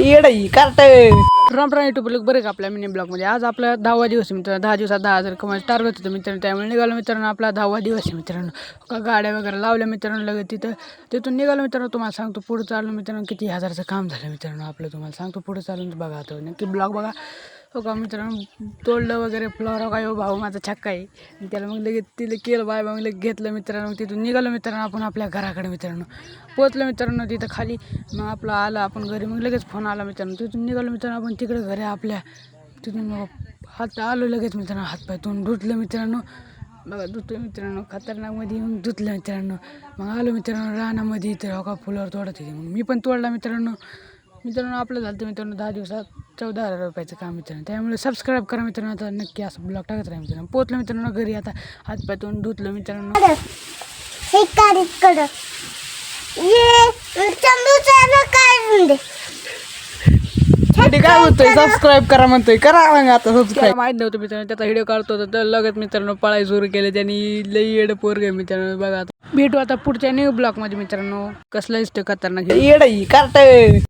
येडाई कार्ट राम राम युट्यूब लोक बरे का आपल्या मिनी ब्लॉगमध्ये आज आपला दहावा दिवस आहे मित्रांनो. दहा दिवसात दहा हजार कमायचं टार्गेट होतं मित्रांनो. त्यामुळे निघालो मित्रांनो आपला दहावा दिवस आहे मित्रांनो. का गाड्या वगैरे लावल्या मित्रांनो लगेच तिथं. तिथून निघालो मित्रांनो तुम्हाला सांगतो पुढं चाललो मित्रांनो. किती हजारचं काम झालं मित्रांनो आपलं तुम्हाला सांगतो पुढं चालून. बघा आता नक्की ब्लॉग बघा. हो का मित्रांनो? तोडलं वगैरे फ्लॉवर काय हो भाऊ? माझा छक्का आहे. आणि त्याला मग लगेच तिला केलं बाय मग लगेच घेतलं मित्रांनो. तिथून निघालो मित्रांनो आपण आपल्या घराकडे मित्रांनो. पोचलं मित्रांनो तिथं खाली. मग आपलं आलं आपण घरी. मग लगेच फोन आला मित्रांनो. तिथून निघालो मित्रांनो आपण तिकडे घरी आपल्या. तिथून मग हात आलो लगेच मित्रांनो. हातपाय तोंड धुतलं मित्रांनो. बघा धुतलं मित्रांनो. खतरनाकमध्ये येऊन धुतलं मित्रांनो. मग आलो मित्रांनो रानामध्ये तर हो का? फुलावर तोडत होते. मग मी पण तोडला मित्रांनो. मित्रांनो आपलं झालं होतं मित्रांनो दहा दिवसात चौदा हजार रुपयाचं काम मित्रांनो. त्यामुळे सबस्क्राईब करा मित्रांनो आता नक्की असं ब्लॉग टाकत राहा मित्रांनो. पोचलं मित्रांनो घरी आता हातपाय तोंड धुतलं मित्रांनो. हे काय म्हणतोय? सबस्क्राईब करा म्हणतोय. करा मग आता सबस्क्राईब माहीत नव्हतं मित्रांनो त्याचा व्हिडिओ काढतो होता तर लगेच मित्रांनो पळाई सुरू केले. त्यांनी लई येड पोर गे मित्रांनो बघा आता. भेटू आता पुढच्या न्यू ब्लॉगमध्ये मित्रांनो. कसला इष्ट खतरनाक येडाई कार्ट